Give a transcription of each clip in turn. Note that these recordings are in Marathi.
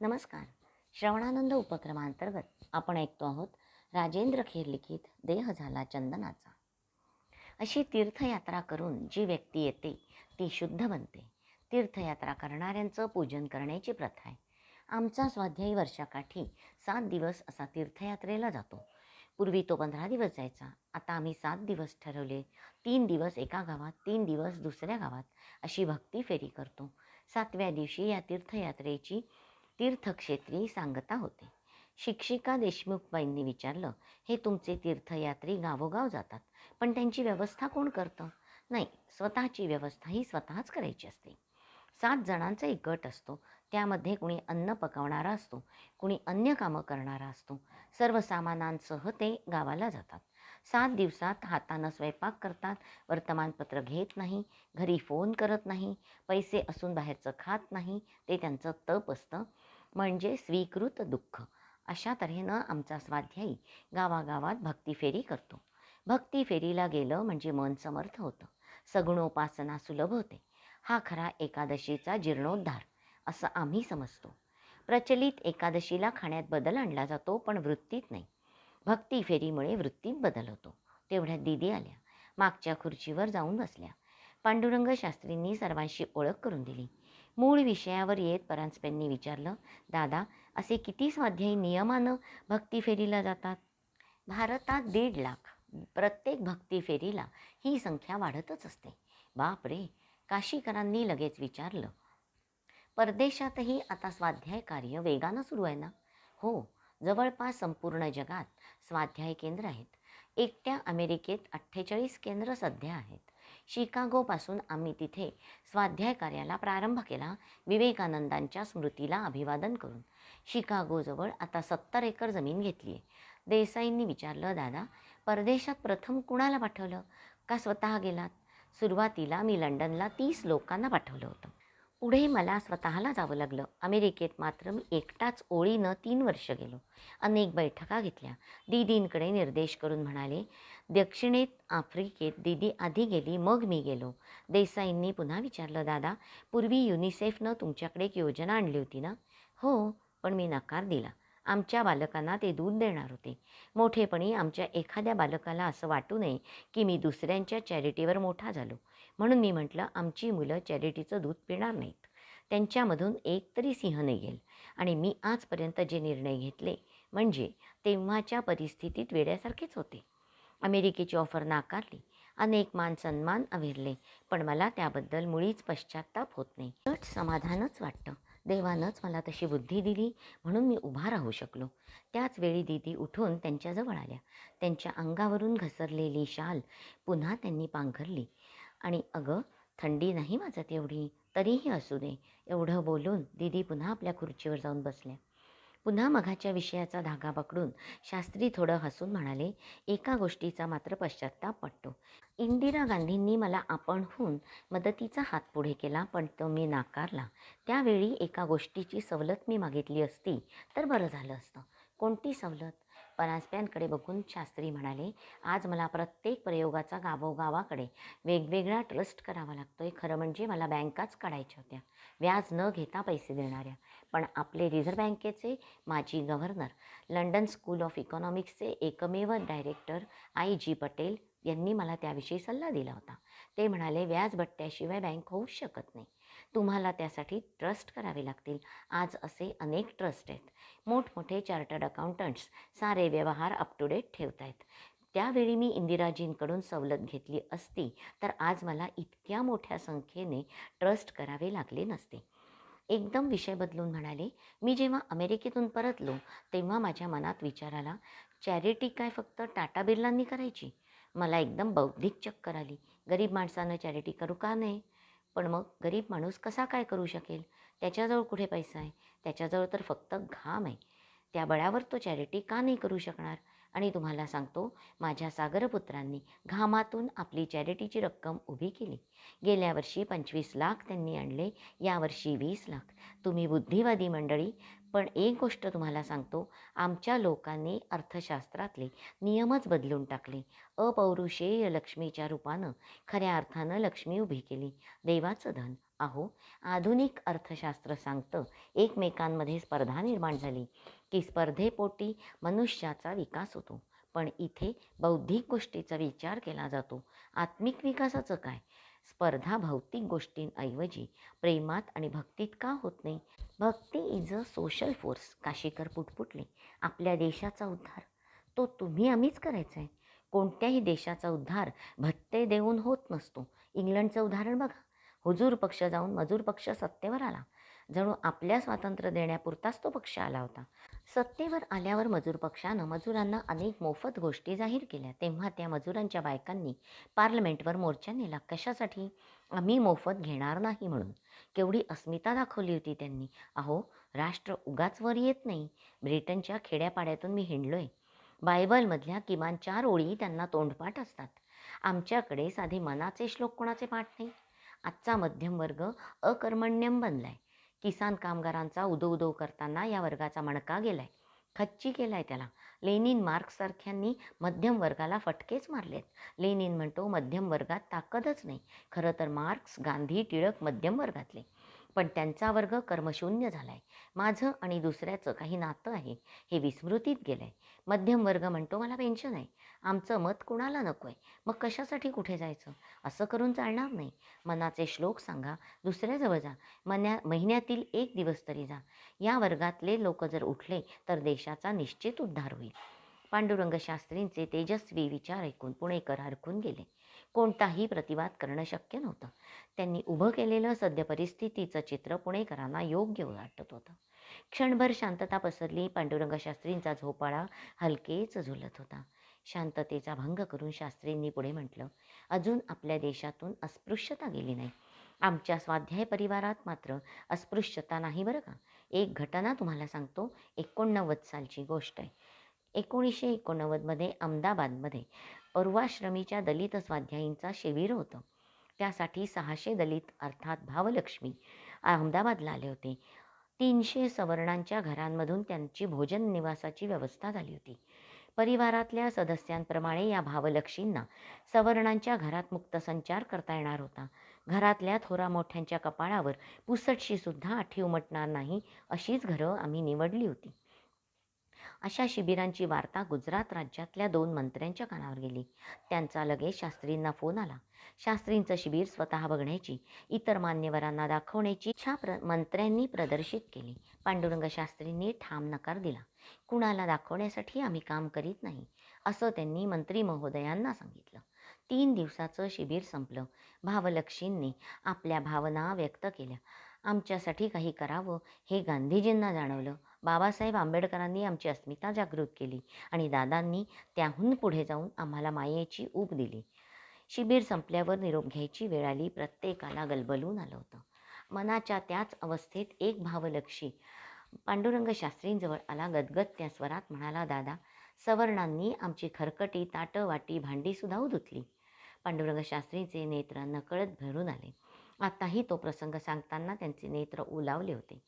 नमस्कार. श्रवणानंद उपक्रमांतर्गत आपण ऐकतो आहोत राजेंद्र खेर लिखित देह झाला चंदनाचा. अशी तीर्थयात्रा करून जी व्यक्ती येते ती शुद्ध बनते. तीर्थयात्रा करणाऱ्यांचं पूजन करण्याची प्रथा आहे. आमचा स्वाध्यायी वर्षाकाठी सात दिवस असा तीर्थयात्रेला जातो. पूर्वी तो पंधरा दिवस जायचा. आता आम्ही सात दिवस ठरवले. तीन दिवस एका गावात तीन दिवस दुसऱ्या गावात अशी भक्ती फेरी करतो. सातव्या दिवशी या तीर्थयात्रेची तीर्थक्षेत्री सांगता होते. शिक्षिका देशमुखबाईंनी विचारलं हे तुमचे तीर्थयात्री गावोगाव जातात पण त्यांची व्यवस्था कोण करतं? नाही स्वतःची व्यवस्था ही स्वतःच करायची असते. सात जणांचा एक गट असतो त्यामध्ये कुणी अन्न पकवणारा असतो कुणी अन्य कामं करणारा असतो. सर्व सामानांसह ते गावाला जातात. सात दिवसात हातानं स्वयंपाक करतात. वर्तमानपत्र घेत नाही घरी फोन करत नाही पैसे असून बाहेरचं खात नाही ते त्यांचं तप असतं. म्हणजे स्वीकृत दुःख. अशा तऱ्हेनं आमचा स्वाध्यायी गावागावात भक्ती फेरी करतो. भक्ती फेरीला गेलं म्हणजे मन समर्थ होतं. सगुणोपासना सुलभ होते. हा खरा एकादशीचा जीर्णोद्धार असं आम्ही समजतो. प्रचलित एकादशीला खाण्यात बदल आणला जातो पण वृत्तीत नाही. भक्ती फेरीमुळे वृत्तीत बदल होतो तेवढ्यात दिदी आल्या. मागच्या खुर्चीवर जाऊन बसल्या. पांडुरंग शास्त्रींनी सर्वांशी ओळख करून दिली. मूळ विषयावर येत परांजपेंनी विचारलं दादा असे किती स्वाध्यायी नियमानं भक्ती फेरीला जातात? भारतात दीड लाख. प्रत्येक भक्ती फेरीला ही संख्या वाढतच असते. बाप रे. काशीकरांनी लगेच विचारलं परदेशातही आता स्वाध्याय कार्य वेगानं सुरू आहे ना? हो. जवळपास संपूर्ण जगात स्वाध्याय केंद्र आहेत. एकट्या अमेरिकेत अठ्ठेचाळीस केंद्र सध्या आहेत. शिकागोपासून आम्ही तिथे स्वाध्याय कार्याला प्रारंभ केला विवेकानंदांच्या स्मृतीला अभिवादन करून. शिकागोजवळ आता सत्तर एकर जमीन घेतली आहे. देसाईंनी विचारलं दादा परदेशात प्रथम कुणाला पाठवलं? का स्वतः गेलात? सुरुवातीला मी लंडनला तीस लोकांना पाठवलं होतं. पुढे मला स्वतःला जावं लागलं. अमेरिकेत मात्र मी एकटाच ओळीनं तीन वर्ष गेलो. अनेक बैठका घेतल्या. दीदींकडे निर्देश करून म्हणाले दक्षिणेत आफ्रिकेत दीदी आधी गेली मग मी गेलो. देसाईंनी पुन्हा विचारलं दादा पूर्वी युनिसेफनं तुमच्याकडे एक योजना आणली होती ना? हो पण मी नकार दिला. आमच्या बालकांना ते दूध देणार होते. मोठेपणी आमच्या एखाद्या बालकाला असं वाटू नये की मी दुसऱ्यांच्या चॅरिटीवर मोठा झालो. म्हणून मी म्हटलं आमची मुलं चॅरिटीचं दूध पिणार नाहीत. त्यांच्यामधून एक तरी सिंह निघेल आणि मी आजपर्यंत जे निर्णय घेतले म्हणजे तेव्हाच्या परिस्थितीत वेड्यासारखेच होते. अमेरिकेची ऑफर नाकारली. अनेक मान सन्मान अविरले. पण मला त्याबद्दल मुळीच पश्चाताप होत नाही. समाधानच वाटतं. देवानंच मला तशी बुद्धी दिली म्हणून मी उभा राहू शकलो. त्याच वेळी दिदी उठून त्यांच्याजवळ आल्या. त्यांच्या अंगावरून घसरलेली शाल पुन्हा त्यांनी पांघरली. आणि अगं थंडी नाही वाजत एवढी तरीही असू दे एवढं बोलून दिदी पुन्हा आपल्या खुर्चीवर जाऊन बसल्या. पुन्हा मघाच्या विषयाचा धागा पकडून शास्त्री थोडं हसून म्हणाले एका गोष्टीचा मात्र पश्चाताप पडतो. इंदिरा गांधींनी मला आपणहून मदतीचा हात पुढे केला पण तो मी नाकारला. त्यावेळी एका गोष्टीची सवलत मी मागितली असती तर बरं झालं असतं. कोणती सवलत? परांजप्यांकडे बघून शास्त्री म्हणाले आज मला प्रत्येक प्रयोगाचा गावोगावाकडे वेगवेगळा ट्रस्ट करावा लागतो आहे खरं म्हणजे मला बँकाच काढायच्या होत्या. व्याज न घेता पैसे देणाऱ्या. पण आपले रिझर्व्ह बँकेचे माजी गव्हर्नर लंडन स्कूल ऑफ इकॉनॉमिक्सचे एकमेव डायरेक्टर आई जी. पटेल यांनी मला त्याविषयी सल्ला दिला होता. ते म्हणाले व्याज भट्ट्याशिवाय बँक होऊच शकत नाही. तुम्हाला त्यासाठी ट्रस्ट करावे लागतील. आज असे अनेक ट्रस्ट आहेत. मोठमोठे चार्टर्ड अकाउंटंट्स सारे व्यवहार अप टू डेट ठेवत आहेत त्यावेळी मी इंदिराजींकडून सवलत घेतली असती तर आज मला इतक्या मोठ्या संख्येने ट्रस्ट करावे लागले नसते. एकदम विषय बदलून म्हणाले मी जेव्हा अमेरिकेतून परतलो तेव्हा माझ्या मनात विचार आला चॅरिटी काय फक्त टाटा बिर्लांनी करायची मला एकदम बौद्धिक चक्कर आली. गरीब माणसानं चॅरिटी करू का नाही पण मग गरीब माणूस कसा काय करू शकेल? त्याच्याजवळ कुठे पैसा आहे? त्याच्याजवळ तर फक्त घाम आहे. त्या बळावर तो चॅरिटी का नाही करू शकणार? आणि तुम्हाला सांगतो माझ्या सागरपुत्रांनी घामातून आपली चॅरिटीची रक्कम उभी केली. गेल्या वर्षी पंचवीस लाख त्यांनी आणले यावर्षी वीस लाख. तुम्ही बुद्धिवादी मंडळी पण एक गोष्ट तुम्हाला सांगतो. आमच्या लोकांनी अर्थशास्त्रातले नियमच बदलून टाकले. अपौरुषेय लक्ष्मीच्या रूपानं खऱ्या अर्थानं लक्ष्मी उभी केली. देवाचं धन. अहो आधुनिक अर्थशास्त्र सांगतं एकमेकांमध्ये स्पर्धा निर्माण झाली की स्पर्धेपोटी मनुष्याचा विकास होतो. पण इथे बौद्धिक गोष्टीचा विचार केला जातो. आत्मिक विकासाचं काय? स्पर्धा भौतिक गोष्टींऐवजी प्रेमात आणि भक्तीत का होत नाही? भक्ती is a social force Kashikar पुटपुटले आपल्या देशाचा उद्धार. तो तुम्ही आम्हीच करायचा आहे कोणत्याही देशाचा उद्धार भत्ते देऊन होत नसतो. इंग्लंडचं उदाहरण बघा. हुजूर पक्ष जाऊन मजूर पक्ष सत्तेवर आला. जणू आपल्या स्वातंत्र्य देण्यापुरताच तो पक्ष आला होता. सत्तेवर आल्यावर मजूर पक्षानं मजुरांना अनेक मोफत गोष्टी जाहीर केल्या. तेव्हा त्या मजुरांच्या बायकांनी पार्लमेंटवर मोर्चा नेला. कशासाठी? आम्ही मोफत घेणार नाही म्हणून. केवढी अस्मिता दाखवली होती त्यांनी. अहो राष्ट्र उगाच वर येत नाही. ब्रिटनच्या खेड्यापाड्यातून मी हिंडलोय. बायबलमधल्या किमान चार ओळी त्यांना तोंडपाठ असतात. आमच्याकडे साधे मनाचे श्लोक कोणाचे पाठ नाही? आजचा मध्यम वर्ग अकर्मण्यम बनलाय. किसान कामगारांचा उदो उदो करताना या वर्गाचा मणका गेलाय. खच्ची केलाय त्याला. लेनिन मार्क्ससारख्यांनी मध्यम वर्गाला फटकेच मारलेत. लेनिन म्हणतो मध्यम वर्गात ताकदच नाही. खरं तर मार्क्स गांधी टिळक मध्यम वर्गातले. पण त्यांचा वर्ग कर्मशून्य झालाय. माझं आणि दुसऱ्याचं काही नातं आहे हे विस्मृतीत गेलंय. मध्यम वर्ग म्हणतो मला पेन्शन आहे. आमचं मत कुणाला नको आहे मग कशासाठी कुठे जायचं? असं करून चालणार नाही. मनाचे श्लोक सांगा दुसऱ्याजवळ जा. मन्या महिन्यातील एक दिवस तरी जा. या वर्गातले लोक जर उठले तर देशाचा निश्चित उद्धार होईल. पांडुरंग शास्त्रींचे तेजस्वी विचार ऐकून पुणेकर हरकून गेले. कोणताही प्रतिवाद करणं शक्य नव्हतं. त्यांनी उभं केलेलं सद्य परिस्थितीचं चित्र पुणेकरांना योग्य वाटत होतं. क्षणभर शांतता पसरली पांडुरंग शास्त्रींचा झोपाळा हलकेच झुलत होता. शांततेचा भंग करून शास्त्रींनी पुढे म्हटलं अजून आपल्या देशातून अस्पृश्यता गेली नाही. आमच्या स्वाध्याय परिवारात मात्र अस्पृश्यता नाही बरं का? एक घटना तुम्हाला सांगतो एकोणनव्वद सालची गोष्ट आहे. एकोणीसशे एकोणनव्वदमध्ये अहमदाबादमध्ये पर्वाश्रमीच्या दलित स्वाध्यायींचा शिबिर होतं. त्यासाठी सहाशे दलित अर्थात भावलक्ष्मी अहमदाबादला आले होते. तीनशे सवर्णांच्या घरांमधून त्यांची भोजन निवासाची व्यवस्था झाली होती. परिवारातल्या सदस्यांप्रमाणे या भावलक्षींना सवर्णांच्या घरात मुक्त संचार करता येणार होता. घरातल्या थोरा मोठ्यांच्या कपाळावर पुसटशी सुद्धा आठी उमटणार नाही अशीच घरं आम्ही निवडली होती. अशा शिबिरांची वार्ता गुजरात राज्यातल्या दोन मंत्र्यांच्या कानावर गेली. त्यांचा लगेच शास्त्रींना फोन आला. शास्त्रींचं शिबिर स्वतः बघण्याची इतर मान्यवरांना दाखवण्याची इच्छा प्र मंत्र्यांनी प्रदर्शित केली. पांडुरंग शास्त्रींनी ठाम नकार दिला. कुणाला दाखवण्यासाठी आम्ही काम करीत नाही असं त्यांनी मंत्री महोदयांना सांगितलं. तीन दिवसाचं शिबिर संपलं. भावलक्षींनी आपल्या भावना व्यक्त केल्या. आमच्यासाठी काही करावं हे गांधीजींना जाणवलं. बाबासाहेब आंबेडकरांनी आमची अस्मिता जागृत केली आणि दादांनी त्याहून पुढे जाऊन आम्हाला मायेची ऊब दिली. शिबिर संपल्यावर निरोप घ्यायची वेळ आली प्रत्येकाला गलबलून आलं होतं. मनाच्या त्याच अवस्थेत एक भावलक्षी पांडुरंग शास्त्रींजवळ आला गदगद त्या स्वरात म्हणाला दादा सवर्णांनी आमची खरकटी ताटं वाटी भांडीसुद्धा उधुतली. पांडुरंग शास्त्रीचे नेत्र नकळत भरून आले. आताही तो प्रसंग सांगताना त्यांचे नेत्र ओलावले होते.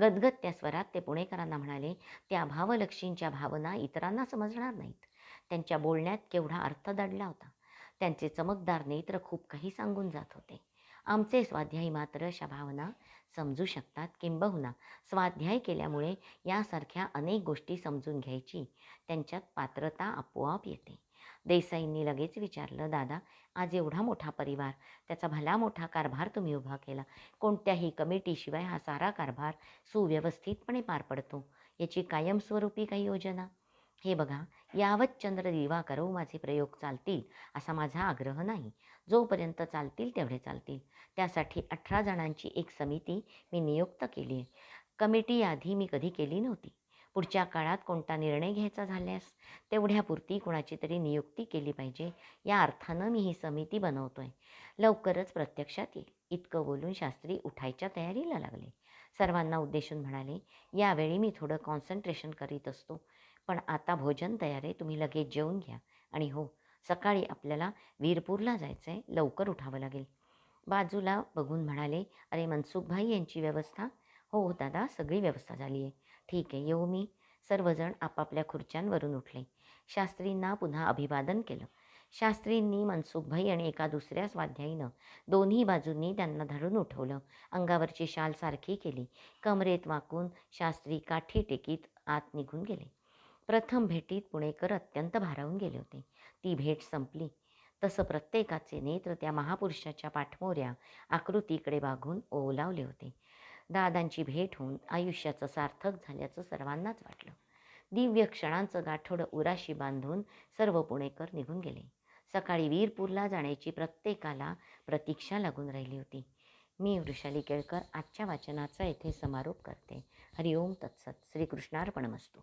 गदगद त्या स्वरात ते पुणेकरांना म्हणाले त्या भावलक्षींच्या भावना इतरांना समजणार नाहीत. त्यांच्या बोलण्यात केवढा अर्थ दडला होता. त्यांचे चमकदार नेत्र खूप काही सांगून जात होते. आमचे स्वाध्यायी मात्र अशा भावना समजू शकतात किंबहुना. स्वाध्याय केल्यामुळे यासारख्या अनेक गोष्टी समजून घ्यायची त्यांच्यात पात्रता आपोआप येते. देसाईंनी लगेच विचारलं दादा आज एवढा मोठा परिवार त्याचा भला मोठा कारभार तुम्ही उभा केला. कोणत्याही कमिटीशिवाय हा सारा कारभार सुव्यवस्थितपणे पार पडतो. याची कायमस्वरूपी काही योजना? हे बघा यावत चंद्र दिवा करो माझे प्रयोग चालतील असा माझा आग्रह नाही. जोपर्यंत चालतील तेवढे चालतील. त्यासाठी अठरा जणांची एक समिती मी नियुक्त केली आहे कमिटी आधी मी कधी केली नव्हती. पुढच्या काळात कोणता निर्णय घ्यायचा झाल्यास तेवढ्यापुरती कोणाची तरी नियुक्ती केली पाहिजे या अर्थानं मी ही समिती बनवतोय. लवकरच प्रत्यक्षात येईल इतकं बोलून शास्त्री उठायच्या तयारीला लागले. सर्वांना उद्देशून म्हणाले यावेळी मी थोडं कॉन्सन्ट्रेशन करीत असतो पण आता भोजन तयार आहे तुम्ही लगेच जेवून घ्या. आणि हो सकाळी आपल्याला वीरपूरला जायचं आहे लवकर उठावं लागेल. बाजूला बघून म्हणाले अरे मनसुखभाई यांची व्यवस्था? हो हो दादा सगळी व्यवस्था झाली आहे ठीक आहे येऊ मी. सर्वजण आपापल्या खुर्च्यांवरून उठले. शास्त्रींना पुन्हा अभिवादन केलं. शास्त्रींनी मनसुखभाई आणि एका दुसऱ्या स्वाध्यायीनं दोन्ही बाजूंनी त्यांना धरून उठवलं. अंगावरची शाल सारखी केली. कमरेत वाकून शास्त्री काठी टेकीत आत निघून गेले. प्रथम भेटीत पुणेकर अत्यंत भारावून गेले होते. ती भेट संपली. तसं प्रत्येकाचे नेत्र त्या महापुरुषाच्या पाठमोऱ्या आकृतीकडे वाघून ओलावले होते. दादांची भेट होऊन आयुष्याचं सार्थक झाल्याचं सर्वांनाच वाटलं. दिव्य क्षणांचं गाठोडं उराशी बांधून सर्व पुणेकर निघून गेले. सकाळी वीरपूरला जाण्याची प्रत्येकाला प्रतीक्षा लागून राहिली होती. मी वृषाली केळकर आजच्या वाचनाचा येथे समारोप करते. हरिओम तत्सत. श्रीकृष्णार्पणमस्तू.